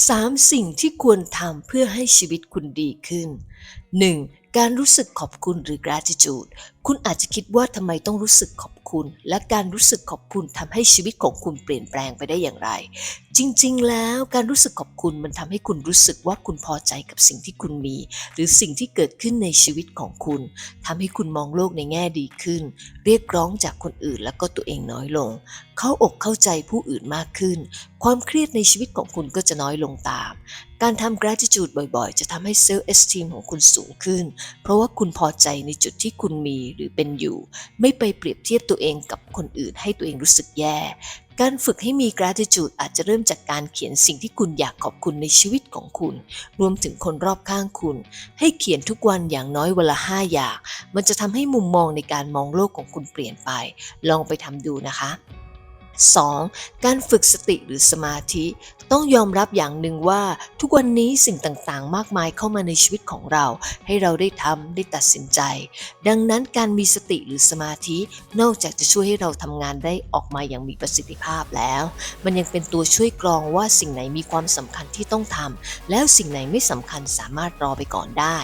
3 สิ่งที่ควรทำเพื่อให้ชีวิตคุณดีขึ้น 1. การรู้สึกขอบคุณหรือ gratitude คุณอาจจะคิดว่าทำไมต้องรู้สึกขอบคุณ และการรู้สึกขอบคุณทำให้ชีวิตของคุณเปลี่ยนแปลงไปได้อย่างไร จริงๆ แล้วการรู้สึกขอบคุณมันทำให้คุณรู้สึกว่าคุณพอใจกับสิ่งที่คุณมี หรือสิ่งที่เกิดขึ้นในชีวิตของคุณทำให้คุณมองโลกในแง่ดีขึ้น เรียกร้องจากคนอื่นแล้วก็ตัวเองน้อยลง เข้าอกเข้าใจผู้อื่นมากขึ้น ความเครียดในชีวิตของคุณก็จะน้อยลงตาม การทำ gratitude บ่อยๆ จะทำให้ self esteem ของคุณสูงขึ้น เพราะว่าคุณพอใจในจุดที่คุณมีหรือเป็นอยู่ ไม่ไปเปรียบเทียบตัวเองกับคนอื่นให้ตัวเองรู้สึกแย่ การฝึกให้มี gratitude อาจจะเริ่มจากการเขียนสิ่งที่คุณอยากขอบคุณในชีวิตของคุณ รวมถึงคนรอบข้างคุณ ให้เขียนทุกวันอย่างน้อยเวลาห้าอย่าง มันจะทำให้มุมมองในการมองโลกของคุณเปลี่ยนไป ลองไปทำดูนะคะ 2. การฝึกสติหรือสมาธิ ต้องยอมรับอย่างหนึ่งว่าทุกวันนี้สิ่งต่างๆ มากมายเข้ามาในชีวิตของเรา ให้เราได้ทำได้ตัดสินใจ ดังนั้นการมีสติหรือสมาธิ นอกจากจะช่วยให้เราทำงานได้ออกมาอย่างมีประสิทธิภาพแล้ว มันยังเป็นตัวช่วยกรองว่าสิ่งไหนมีความสำคัญที่ต้องทำแล้วสิ่งไหนไม่สำคัญสามารถรอไปก่อนได้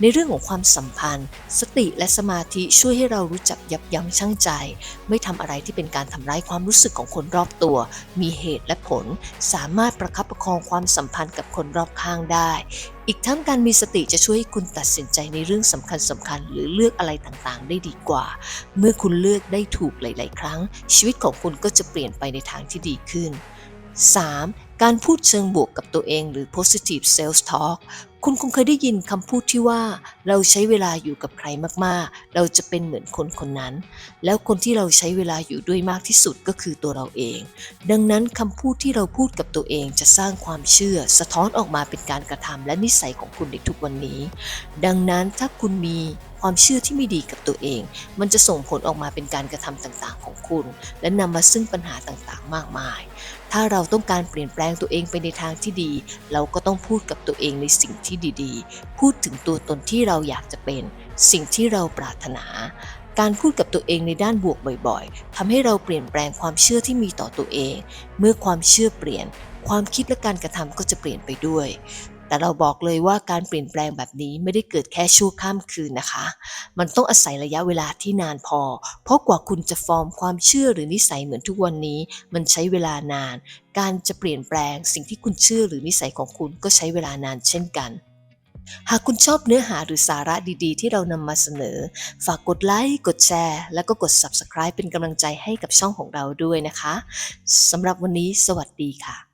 ในเรื่องของความสัมพันธ์ สติและสมาธิช่วยให้เรารู้จักยับยั้งชั่งใจ ไม่ทำอะไรที่เป็นการทำร้ายความรู้สึกของคนรอบตัว มีเหตุและผล สามารถประคับประคองความสัมพันธ์กับคนรอบข้างได้ อีกทั้งการมีสติจะช่วยให้คุณตัดสินใจในเรื่องสำคัญสำคัญๆหรือเลือกอะไรต่างๆ ได้ดีกว่า เมื่อคุณเลือกได้ถูกหลาย ๆ ครั้ง ชีวิตของคุณก็จะเปลี่ยนไปในทางที่ดีขึ้น 3. การพูดเชิงบวกกับตัวเองหรือ positive self talk คุณคงเคยได้ยินคำพูดที่ว่า เราใช้เวลาอยู่กับใครมากๆ เราจะเป็นเหมือนคนคนนั้น แล้วคนที่เราใช้เวลาอยู่ด้วยมากที่สุดก็คือตัวเราเอง ดังนั้นคำพูดที่เราพูดกับตัวเองจะสร้างความเชื่อ สะท้อนออกมาเป็นการกระทำและนิสัยของคุณในทุกวันนี้ ดังนั้นถ้าคุณมี ความเชื่อที่ไม่ดีกับตัวเอง มันจะส่งผลออกมาเป็นการกระทำต่างๆของคุณ และนำมาซึ่งปัญหาต่างๆ มากมาย ถ้าเราต้องการเปลี่ยนแปลงตัวเองไปในทางที่ดี เราก็ต้องพูดกับตัวเองในสิ่งที่ดีๆ พูดถึงตัวตนที่เราอยากจะเป็น สิ่งที่เราปรารถนาการพูดกับตัวเองในด้านบวกบ่อยๆทำให้เราเปลี่ยนแปลงความเชื่อที่มีต่อตัวเอง เมื่อความเชื่อเปลี่ยน ความคิดและการกระทำก็จะเปลี่ยนไปด้วย แต่เราบอกเลยว่าการเปลี่ยนแปลงแบบนี้ไม่ได้เกิดแค่ชั่วข้ามคืนนะคะ มันต้องอาศัยระยะเวลาที่นานพอ เพราะกว่าคุณจะฟอร์มความเชื่อหรือนิสัยเหมือนทุกวันนี้ มันใช้เวลานาน การจะเปลี่ยนแปลงสิ่งที่คุณเชื่อหรือนิสัยของคุณก็ใช้เวลานานเช่นกันหากคุณชอบเนื้อหาหรือสาระดีๆ ที่เรานำมาเสนอ ฝากกดไลค์ กดแชร์ แล้วก็กด Subscribe เป็นกำลังใจให้กับช่องของเราด้วยนะคะสำหรับวันนี้สวัสดีค่ะ